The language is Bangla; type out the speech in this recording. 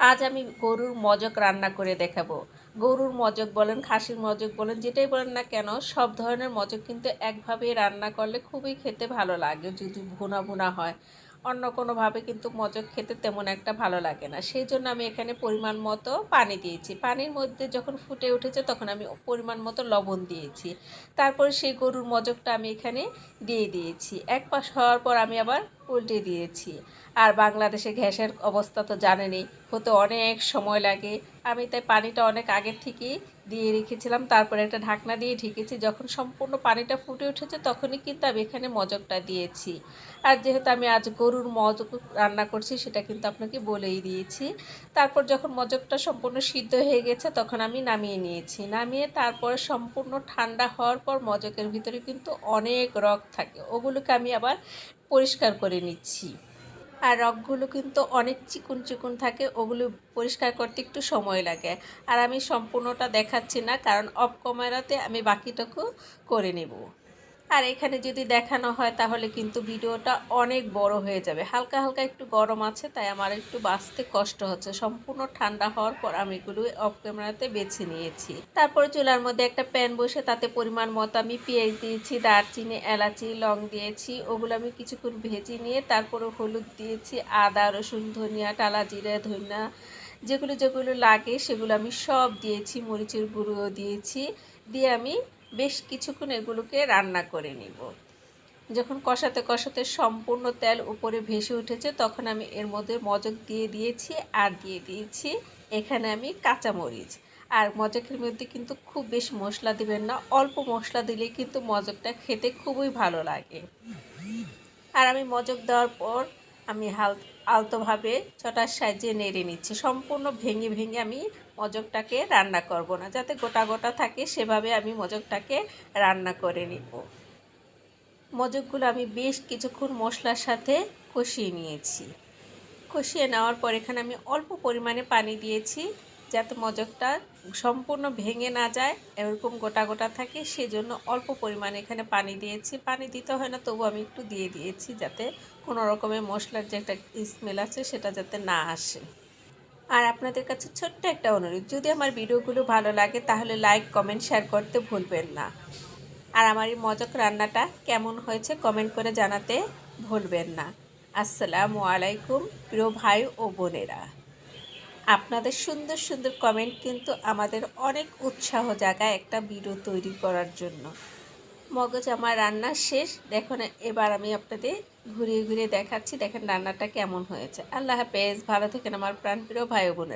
আজ আমি গরুর মজক রান্না করে দেখাবো। গরুর মজক বলেন, খাসির মজক বলেন, যেটাই বলেন না কেন, সব ধরনের মজক কিন্তু একভাবে রান্না করলে খুবই খেতে ভালো লাগে, যদি ভুনা ভুনা হয়। অন্য কোনোভাবে কিন্তু মজক খেতে তেমন একটা ভালো লাগে না। সেই জন্য আমি এখানে পরিমাণ মতো পানি দিয়েছি। পানির মধ্যে যখন ফুটে উঠেছে তখন আমি পরিমাণ মতো লবণ দিয়েছি। তারপর সেই গরুর মজকটা আমি এখানে দিয়ে দিয়েছি। এক পাশ হওয়ার পর আমি আবার উল্টে দিয়েছি। আর বাংলাদেশে গ্যাসের অবস্থা তো জানেনই, হতে অনেক সময় লাগে। আমি তাই পানিটা অনেক আগের থেকেই দিয়ে রেখেছিলাম, তারপরে একটা ঢাকনা দিয়ে ঢেকেছি। যখন সম্পূর্ণ পানিটা ফুটে উঠেছে তখনই কিন্তু আমি এখানে মজকটা দিয়েছি। আর যেহেতু আমি আজ গরুর মজক রান্না করছি সেটা কিন্তু আপনাকে বলেই দিয়েছি। তারপর যখন মজকটা সম্পূর্ণ সিদ্ধ হয়ে গেছে তখন আমি নামিয়ে নিয়েছি। নামিয়ে তারপরে সম্পূর্ণ ঠান্ডা হওয়ার পর মজকের ভিতরে কিন্তু অনেক রক থাকে, ওগুলোকে আমি আবার পরিষ্কার করে নিচ্ছি। আর রগগুলো কিন্তু অনেক চিকুন চিকুন থাকে, ওগুলো পরিষ্কার করতে একটু সময় লাগে। আর আমি সম্পূর্ণটা দেখাচ্ছি না, কারণ অফ ক্যামেরাতে আমি বাকিটুকু করে নেব। আর এখানে যদি দেখানো হয় তাহলে কিন্তু ভিডিওটা অনেক বড় হয়ে যাবে। হালকা হালকা একটু গরম আছে, তাই আমার একটু বাঁচতে কষ্ট হচ্ছে। সম্পূর্ণ ঠান্ডা হওয়ার পর আমি এগুলো অফ ক্যামেরাতে বেছে নিয়েছি। তারপরে চুলার মধ্যে একটা প্যান বসে তাতে পরিমাণ মতো আমি পেঁয়াজ দিয়েছি, দারচিনি, এলাচি, লং দিয়েছি, ওগুলো আমি কিছুক্ষণ ভেজে নিয়ে তারপরে হলুদ দিয়েছি, আদা, রসুন, ধনিয়া, টালা, জিরে, ধনিয়া, যেগুলো যেগুলো লাগে সেগুলো আমি সব দিয়েছি, মরিচের গুঁড়ো দিয়েছি। দিয়ে আমি বেশ কিছুক্ষণ এগুলোকে রান্না করে নিব। যখন কষাতে কষাতে সম্পূর্ণ তেল উপরে ভেসে উঠেছে, তখন আমি এর মধ্যে মজক দিয়ে দিয়েছি আর দিয়ে দিয়েছি এখানে আমি কাঁচামরিচ। আর মজকের মধ্যে কিন্তু খুব বেশ মশলা দিবেন না, অল্প মশলা দিলে কিন্তু মজকটা খেতে খুবই ভালো লাগে। আর আমি মজক দেওয়ার পর আমি হাল আলতোভাবে ছটার সাহায্যে নেড়ে নিচ্ছি। সম্পূর্ণ ভেঙে ভেঙে আমি মজকটাকে রান্না করব না। যাতে গোটা গোটা থাকে, সেভাবে আমি মজকটাকে রান্না করে নিব। মজকগুলো আমি বেশ কিছুক্ষণ মশলার সাথে কষিয়ে নিয়েছি। কষিয়ে নেওয়ার পর এখানে আমি অল্প পরিমাণে পানি দিয়েছি, যাতে মজকটা সম্পূর্ণ ভেঙে না যায়, এরকম গোটা গোটা থাকে, সেজন্য অল্প পরিমাণে এখানে পানি দিয়েছি। পানি দিতে হয় না, তবু আমি একটু দিয়ে দিয়েছি যাতে কোনো রকমের মশলার যে একটা স্মেল আছে, সেটা যাতে না আসে। আর আপনাদের কাছে ছোট্ট একটা অনুরোধ, যদি আমার ভিডিওগুলো ভালো লাগে, তাহলে লাইক কমেন্ট শেয়ার করতে ভুলবেন না। আর আমার এই মজক রান্নাটা কেমন হয়েছে কমেন্ট করে জানাতে ভুলবেন না। আসসালামু আলাইকুম, প্রিয় ভাই ও বোনেরা। আপনাদের সুন্দর সুন্দর কমেন্ট কিন্তু আমাদের অনেক উৎসাহ জাগায় একটা ভিডিও তৈরি করার জন্য। মগজ আমার রান্না শেষ। দেখুন, এবার আমি আপনাদের ঘুরিয়ে ঘুরিয়ে দেখাচ্ছি। দেখেন রান্নাটা কেমন হয়েছে। আল্লাহ হাফেজ। ভালো থাকেন আমার প্রাণপ্রিয় ভাই বোনেরা।